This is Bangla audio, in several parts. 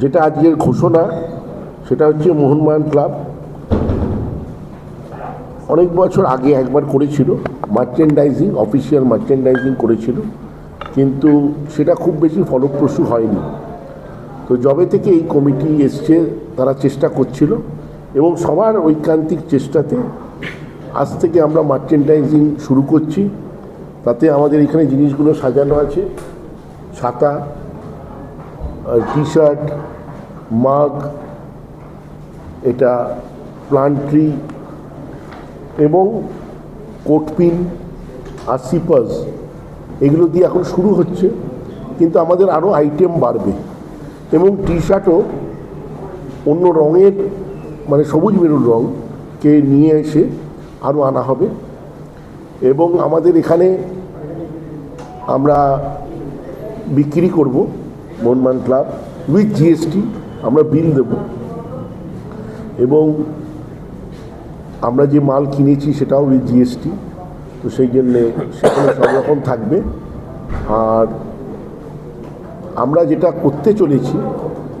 যেটা আজকের ঘোষণা, সেটা হচ্ছে মোহনবাগান ক্লাব। অনেক বছর আগে একবার করেছিল মার্চেন্ডাইজিং অফিসিয়াল মার্চেন্ডাইজিং করেছিল, কিন্তু সেটা খুব বেশি ফলপ্রসূ হয়নি। তো যবে থেকে এই কমিটি এসছে, তারা চেষ্টা করছিল, এবং সবার ঐকান্তিক চেষ্টাতে আজ থেকে আমরা মার্চেন্ডাইজিং শুরু করছি। তাতে আমাদের এখানে জিনিসগুলো সাজানো আছে, ছাতা টি শার্ট মাগ এটা প্লান্ট ট্রি এবং কোটপিন আর সিপার্স এগুলো দিয়ে এখন শুরু হচ্ছে, কিন্তু আমাদের আরও আইটেম বাড়বে। এবং টি শার্টও অন্য রঙের মানে সবুজ মেরুন রঙকে নিয়ে এসে আরও আনা হবে। এবং আমাদের এখানে আমরা বিক্রি করব। মনমান ক্লাব উইথ জিএসটি আমরা বিল দেব। এবং আমরা যে মাল কিনেছি সেটাও উইথ জিএসটি, তো সেই জন্যে সেখানে সব রকম থাকবে। আর আমরা যেটা করতে চলেছি,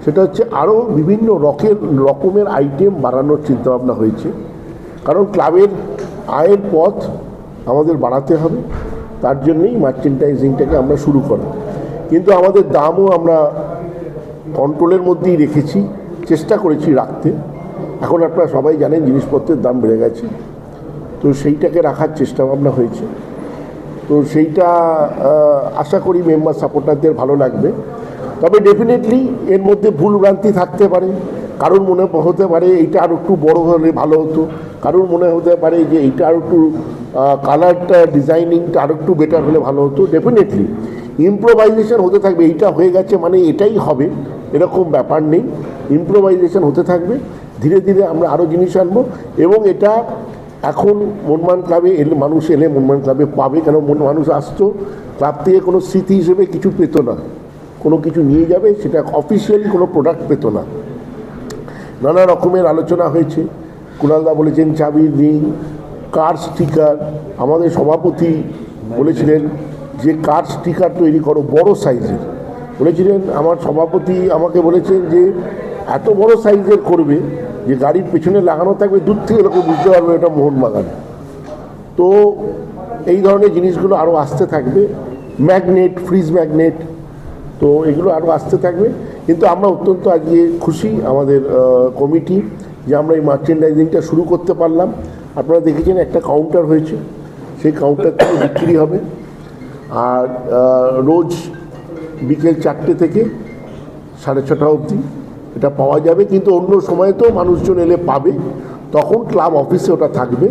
সেটা হচ্ছে আরও বিভিন্ন রকের, রকমের আইটেম বাড়ানোর চিন্তাভাবনা হয়েছে। কারণ ক্লাবের আয়ের পথ আমাদের বাড়াতে হবে, তার জন্যই মার্চেন্টাইজিংটাকে আমরা শুরু করা। কিন্তু আমাদের দামও আমরা কন্ট্রোলের মধ্যেই রেখেছি, চেষ্টা করেছি রাখতে। এখন আপনারা সবাই জানেন জিনিসপত্রের দাম বেড়ে গেছে। তো সেইটাকে রাখার চেষ্টা ভাবনা হয়েছে। তো সেইটা আশা করি মেম্বার সাপোর্টারদের ভালো লাগবে। তবে ডেফিনেটলি এর মধ্যে ভুল ভ্রান্তি থাকতে পারে। কারোর মনে হতে পারে এইটা আর একটু বড় হলে ভালো হতো। কারোর মনে হতে পারে যে এইটা আর একটু কালারটা ডিজাইনিংটা আর একটু বেটার হলে ভালো হতো। ডেফিনেটলি ইম্প্রোভাইজেশন হতে থাকবে, এইটা হয়ে গেছে মানে এটাই হবে, এরকম ব্যাপার নেই, ইম্প্রোভাইজেশন হতে থাকবে, ধীরে ধীরে আমরা আরও জিনিস আনব, এবং এটা এখন মনমান ক্লাবে এলে, মানুষ এলে মনমান ক্লাবে পাবে, কেন মন, মানুষ আসতো, ক্লাব থেকে কোনো স্মৃতি হিসেবে কিছু পেত না, কোনো কিছু নিয়ে যাবে, সেটা অফিসিয়ালি কোনো প্রোডাক্ট পেত না। নানা রকমের আলোচনা হয়েছে কুণালদা বলেছেন চাবির রিং কার স্টিকার আমাদের সভাপতি বলেছিলেন যে কার স্টিকার তৈরি করো, বড় সাইজের। বলেছিলেন আমার সভাপতি আমাকে বলেছেন যে, এত বড় সাইজের করবে যে গাড়ির পেছনে লাগানো থাকবে, দূর থেকে লোকে বুঝতে পারবে এটা মোহনবাগান। তো এই ধরনের জিনিসগুলো আরও আসতে থাকবে, ম্যাগনেট, ফ্রিজ ম্যাগনেট, তো এগুলো আরও আসতে থাকবে। কিন্তু আমরা অত্যন্ত আজকে খুশি, আমাদের কমিটি, যে আমরা এই মার্চেন্ডাইজিংটা শুরু করতে পারলাম। আপনারা দেখেছেন একটা কাউন্টার হয়েছে, সেই কাউন্টার থেকে বিক্রি হবে। আর রোজ বিকেল চারটে থেকে সাড়ে ছটা অবধি এটা পাওয়া যাবে, কিন্তু অন্য সময় তো মানুষজন এলে পাবে। তখন ক্লাব অফিসে ওটা থাকবে,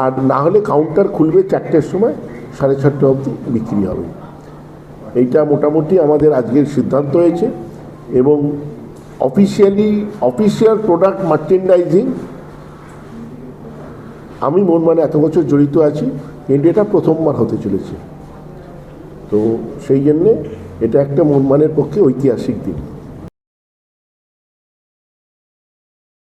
আর না হলে কাউন্টার খুলবে চারটের সময়, সাড়ে ছটা অবধি বিক্রি হবে। এইটা মোটামুটি আমাদের আজকের সিদ্ধান্ত হয়েছে এবং অফিসিয়ালি অফিসিয়াল প্রোডাক্ট মার্চেন্ডাইজিং আমি মন মানে এত বছর জড়িত আছি কিন্তু এটা প্রথমবার হতে চলেছে। তো সেই জন্যে এটা একটা মনমানের পক্ষে ঐতিহাসিক দিন।